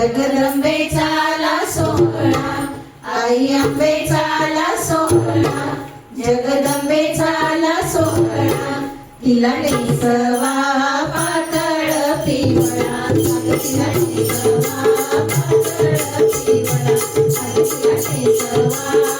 जगदंबेचाला सोहळा आई आंबेचाला सोहळा जगदंबेचाला सोहळा. तिला नेसवा पातळ पिवळा तिला पातळ पिवळा. तिला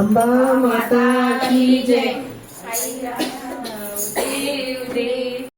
Membawa mata kijing, saya.